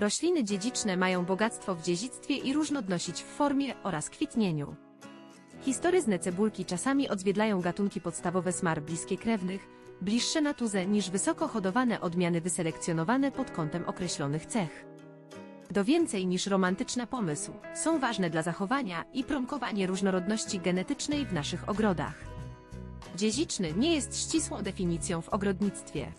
Rośliny dziedziczne mają bogactwo w dziedzictwie i różnorodność w formie oraz kwitnieniu. Historyzne cebulki czasami odzwierciedlają gatunki podstawowe smar bliskie krewnych, bliższe naturze niż wysoko hodowane odmiany wyselekcjonowane pod kątem określonych cech. Do więcej niż romantyczny pomysł, są ważne dla zachowania i promowania różnorodności genetycznej w naszych ogrodach. Dziedziczny nie jest ścisłą definicją w ogrodnictwie.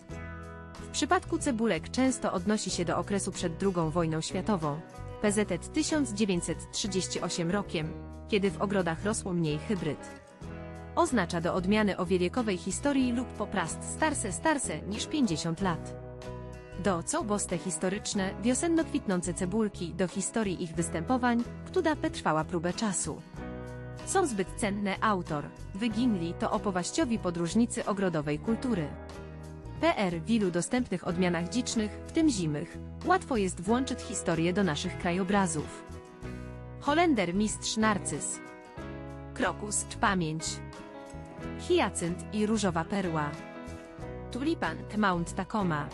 Przypadku cebulek często odnosi się do okresu przed II wojną światową, PZT 1938 rokiem, kiedy w ogrodach rosło mniej hybryd. Oznacza do odmiany o wielkowej historii lub poprast starse starse niż 50 lat. Do co boste historyczne, wiosenno kwitnące cebulki, do historii ich występowań, która trwała próbę czasu. Są zbyt cenne autor, wyginli to opowaściowi podróżnicy ogrodowej kultury. PR w wielu dostępnych odmianach dzicznych, w tym zimych, łatwo jest włączyć historię do naszych krajobrazów. Holender mistrz narcyz. Krokus czy pamięć. Hiacynt i różowa perła. Tulipan Mount Tacoma.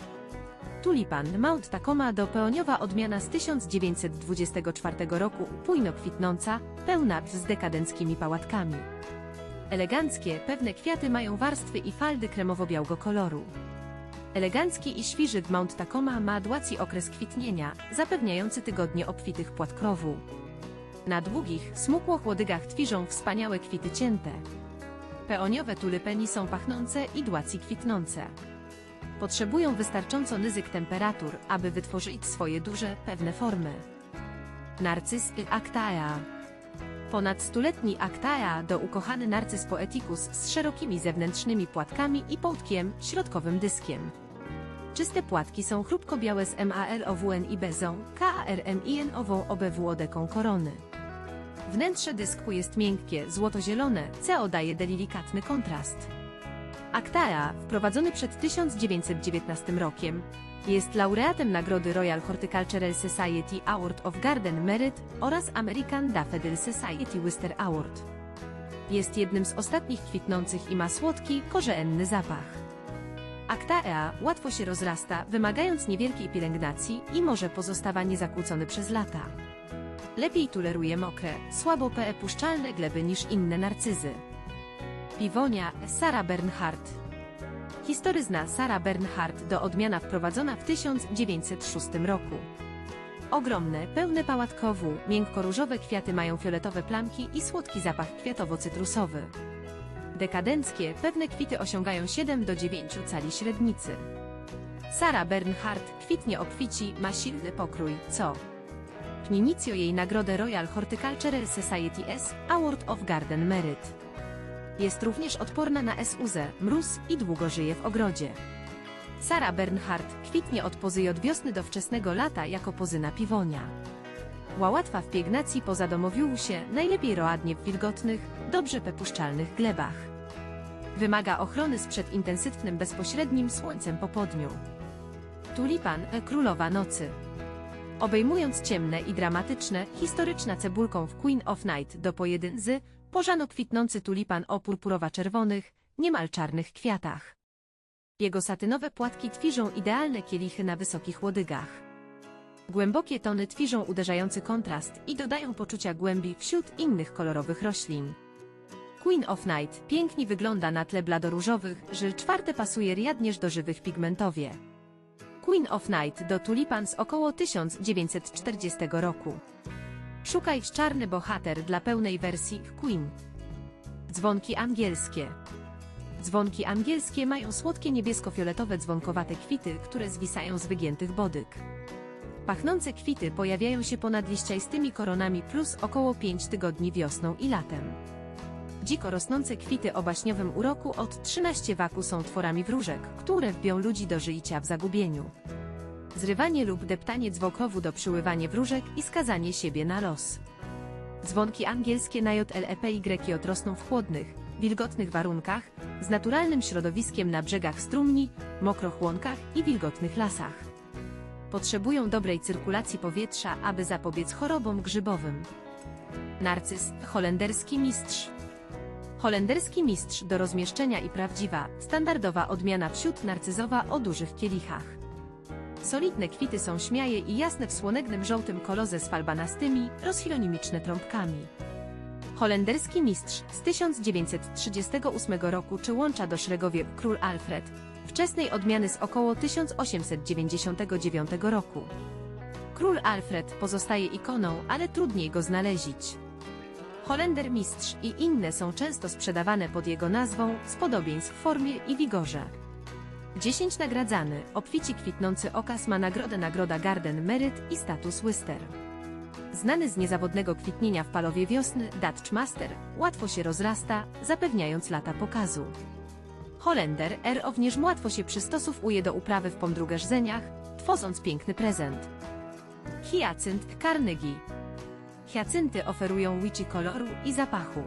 Tulipan Mount Tacoma do peoniowa odmiana z 1924 roku, pójno kwitnąca, pełna z dekadenckimi pałatkami. Eleganckie, pewne kwiaty mają warstwy i faldy kremowo-białego koloru. Elegancki i świży Mount Tacoma ma dłaci okres kwitnienia, zapewniający tygodnie obfitych płat krowu. Na długich, smukłych łodygach twiżą wspaniałe kwity cięte. Peoniowe tulypeni są pachnące i dłaci kwitnące. Potrzebują wystarczająco nizyk temperatur, aby wytworzyć swoje duże, pewne formy. Narcyz y actaea Ponad stuletni actaea do ukochany narcyz poeticus z szerokimi zewnętrznymi płatkami i połtkiem, środkowym dyskiem. Czyste płatki są chrupko-białe z MALOWN i bezą, KARMIN ową obwłodeką korony. Wnętrze dysku jest miękkie, złoto-zielone, co daje delikatny kontrast. Actaea, wprowadzony przed 1919 rokiem, jest laureatem nagrody Royal Horticultural Society Award of Garden Merit oraz American Daffodil Society Worcester Award. Jest jednym z ostatnich kwitnących i ma słodki, korzenny zapach. Actaea łatwo się rozrasta, wymagając niewielkiej pielęgnacji i może pozostawać niezakłócony przez lata. Lepiej toleruje mokre, słabo puszczalne gleby niż inne narcyzy. Piwonia Sara Bernhardt Historyzna Sara Bernhardt do odmiana wprowadzona w 1906 roku. Ogromne, pełne pałatkowu, miękko-różowe kwiaty mają fioletowe plamki i słodki zapach kwiatowo-cytrusowy. Dekadenckie, pewne kwity osiągają 7 do 9 cali średnicy. Sara Bernhardt kwitnie obfici, ma silny pokrój, co Pninicjo jej nagrodę Royal Horticultural Society S Award of Garden Merit. Jest również odporna na SUZ, mróz i długo żyje w ogrodzie. Sara Bernhardt kwitnie od pozy od wiosny do wczesnego lata jako pozyna piwonia. Łatwa w piegnacji poza domowiu się, najlepiej roadnie w wilgotnych, dobrze pepuszczalnych glebach. Wymaga ochrony sprzed intensywnym bezpośrednim słońcem po południu. Tulipan, e, królowa nocy. Obejmując ciemne i dramatyczne, historyczna cebulką w Queen of Night do pojedyncy, pożano kwitnący tulipan o purpurowa-czerwonych, niemal czarnych kwiatach. Jego satynowe płatki twiżą idealne kielichy na wysokich łodygach. Głębokie tony twiżą uderzający kontrast i dodają poczucia głębi wśród innych kolorowych roślin. Queen of Night pięknie wygląda na tle bladoróżowych, że czwarte pasuje riadnież do żywych pigmentowie. Queen of Night do tulipan z około 1940 roku. Szukaj czarny bohater dla pełnej wersji Queen. Dzwonki angielskie. Dzwonki angielskie mają słodkie niebiesko-fioletowe dzwonkowate kwity, które zwisają z wygiętych bodyk. Pachnące kwity pojawiają się ponad liściastymi koronami plus około 5 tygodni wiosną i latem. Dziko rosnące kwity o baśniowym uroku od 13 waku są tworami wróżek, które wbią ludzi do życia w zagubieniu. Zrywanie lub deptanie dzwokowu do przyływania wróżek i skazanie siebie na los. Dzwonki angielskie na JLEPY rosną w chłodnych, wilgotnych warunkach, z naturalnym środowiskiem na brzegach strumni, mokrochłonkach i wilgotnych lasach. Potrzebują dobrej cyrkulacji powietrza, aby zapobiec chorobom grzybowym. Narcyz, holenderski mistrz. Holenderski mistrz do rozmieszczenia i prawdziwa, standardowa odmiana wśród narcyzowa o dużych kielichach. Solidne kwity są śmiaje i jasne w słonegnym żółtym kolorze z falbanastymi, rozchilonimiczne trąbkami. Holenderski mistrz z 1938 roku czy łącza do szeregowie Król Alfred, wczesnej odmiany z około 1899 roku. Król Alfred pozostaje ikoną, ale trudniej go znaleźć. Holender Mistrz i inne są często sprzedawane pod jego nazwą z podobieństw w formie i wigorze. 10 nagradzany, obfici kwitnący okaz ma nagrodę Nagroda Garden Merit i status Wister. Znany z niezawodnego kwitnienia w palowie wiosny, Dutch Master łatwo się rozrasta, zapewniając lata pokazu. Holender R również łatwo się przystosowuje do uprawy w pomdrugerzeniach, tworząc piękny prezent. Hyacynt Carnegie Hiacynty oferują witchy koloru i zapachu.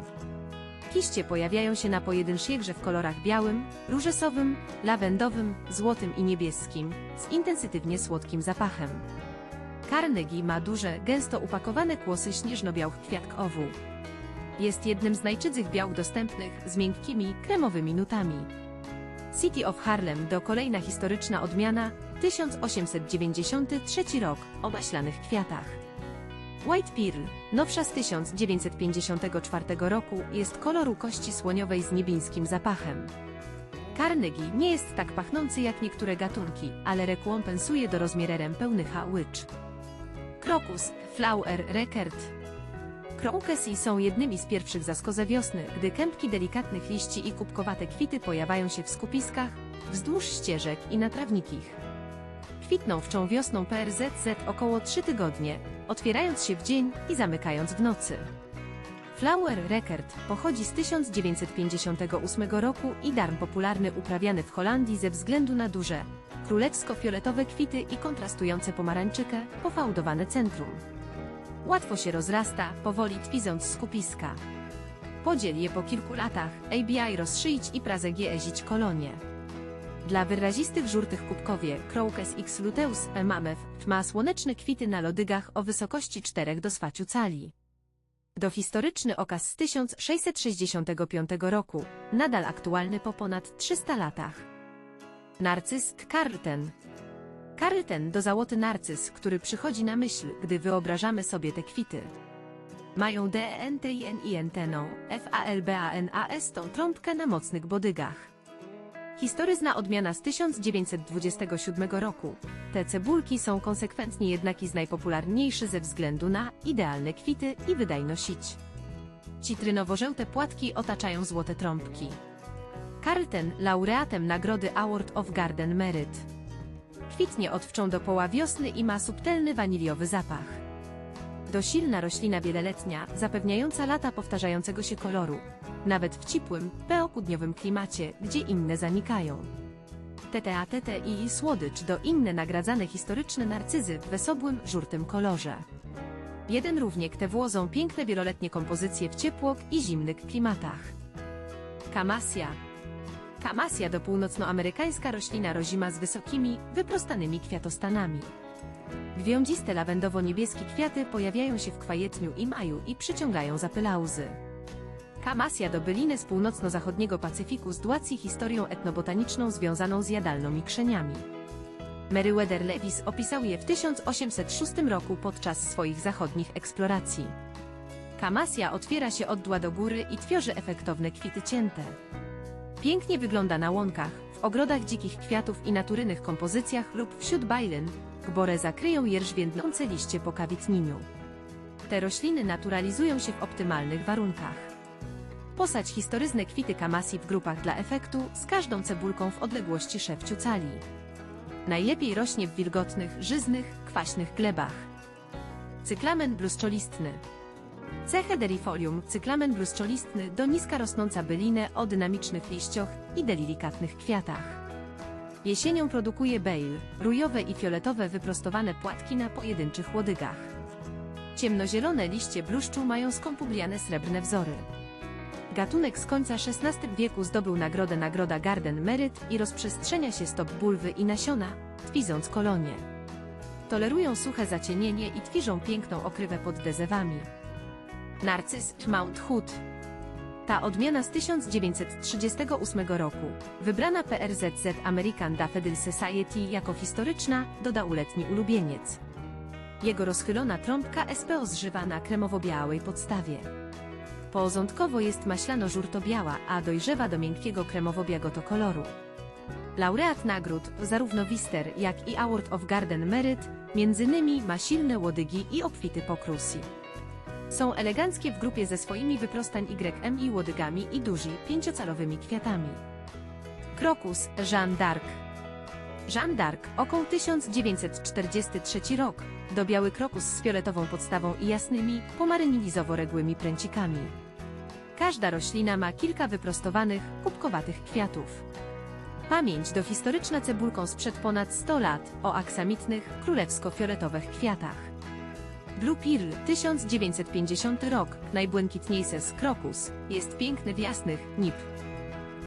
Kiście pojawiają się na pojedynczych w kolorach białym, różesowym, lawendowym, złotym i niebieskim, z intensytywnie słodkim zapachem. Carnegie ma duże, gęsto upakowane kłosy śnieżno-białych kwiatkowu. Jest jednym z najczydzych biał dostępnych, z miękkimi, kremowymi nutami. City of Harlem to kolejna historyczna odmiana, 1893 rok, o maślanych kwiatach. White Pearl, nowsza z 1954 roku, jest koloru kości słoniowej z niebińskim zapachem. Carnegie nie jest tak pachnący jak niektóre gatunki, ale rekompensuje do rozmiarem pełnycha witch. Krokus, Flower Record. Krokusy są jednymi z pierwszych zaskoze wiosny, gdy kępki delikatnych liści i kubkowate kwity pojawiają się w skupiskach, wzdłuż ścieżek i na trawnikich. Kwitną wczą wiosną PRZZ około 3 tygodnie, otwierając się w dzień i zamykając w nocy. Flower Record pochodzi z 1958 roku i darm popularny uprawiany w Holandii ze względu na duże, królewsko-fioletowe kwity i kontrastujące pomarańczykę, pofałdowane centrum. Łatwo się rozrasta, powoli twiząc z skupiska. Podziel je po kilku latach, ABI rozszyić i prazę ezić kolonie. Dla wyrazistych żółtych kubkowie Crocus X luteus emamew ma słoneczne kwity na lodygach o wysokości 4 do swaciu cali. Dohistoryczny okaz z 1665 roku, nadal aktualny po ponad 300 latach. Narcyz Carlten Carlten to załoty narcyz, który przychodzi na myśl, gdy wyobrażamy sobie te kwity. Mają DENTININTną, FALBANAS tą trąbkę na mocnych bodygach. Historyzna odmiana z 1927 roku. Te cebulki są konsekwentnie jednaki z najpopularniejszy ze względu na idealne kwity i wydajność. Citrynowo-żółte płatki otaczają złote trąbki. Carlton laureatem nagrody Award of Garden Merit. Kwitnie od wczą do poła wiosny i ma subtelny waniliowy zapach. Dosilna roślina wieloletnia, zapewniająca lata powtarzającego się koloru, nawet w cipłym, peokudniowym klimacie, gdzie inne zanikają. TTATT i słodycz do inne nagradzane historyczne narcyzy w wesobłym, żółtym kolorze. Jeden równiek te włozą piękne wieloletnie kompozycje w ciepłok i zimnych klimatach. Kamasja Kamasja to północnoamerykańska roślina rozima z wysokimi, wyprostanymi kwiatostanami. Gwiądziste lawendowo-niebieskie kwiaty pojawiają się w kwietniu i maju i przyciągają zapylauzy. Kamasja do byliny z północno-zachodniego Pacyfiku z Dłacji historią etnobotaniczną związaną z jadalną i krzeniami. Meriwether Lewis opisał je w 1806 roku podczas swoich zachodnich eksploracji. Kamasja otwiera się od dła do góry i tworzy efektowne kwity cięte. Pięknie wygląda na łąkach, w ogrodach dzikich kwiatów i naturalnych kompozycjach lub wśród bajlyn, Gbore zakryją jerzwiędnące liście po kawitnieniu. Te rośliny naturalizują się w optymalnych warunkach. Posadź historyzne kwity kamasji w grupach dla efektu z każdą cebulką w odległości szewciu cali. Najlepiej rośnie w wilgotnych, żyznych, kwaśnych glebach. Cyklamen bluszczolistny. Cechę derifolium cyklamen bluszczolistny do niska rosnąca bylinę o dynamicznych liściach i delikatnych kwiatach. Jesienią produkuje bejl, rujowe i fioletowe wyprostowane płatki na pojedynczych łodygach. Ciemnozielone liście bluszczu mają skąpubliane srebrne wzory. Gatunek z końca XVI wieku zdobył nagrodę Nagroda Garden Merit i rozprzestrzenia się stop bulwy i nasiona, twiząc kolonie. Tolerują suche zacienienie i twiżą piękną okrywę pod dezewami. Narcyz Mount Hood Ta odmiana z 1938 roku, wybrana PRZZ American Daffodil Society jako historyczna, dodał letni ulubieniec. Jego rozchylona trąbka SPO zżywa na kremowo-białej podstawie. Pozątkowo jest maślano-żółto-biała, a dojrzewa do miękkiego kremowo-biagoto koloru. Laureat nagród, zarówno Wister, jak i Award of Garden Merit, między innymi ma silne łodygi i obfity pokrusy. Są eleganckie w grupie ze swoimi wyprostań YM i łodygami i duży, pięciocalowymi kwiatami. Krokus Jeanne d'Arc Jeanne d'Arc, około 1943 rok, do biały krokus z fioletową podstawą i jasnymi, pomarynizowo-regłymi pręcikami. Każda roślina ma kilka wyprostowanych, kubkowatych kwiatów. Pamięć dohistoryczna cebulką sprzed ponad 100 lat o aksamitnych, królewsko-fioletowych kwiatach. Blue Pearl 1950 rok, najbłękitniejszy z krokus, jest piękny w jasnych, nip,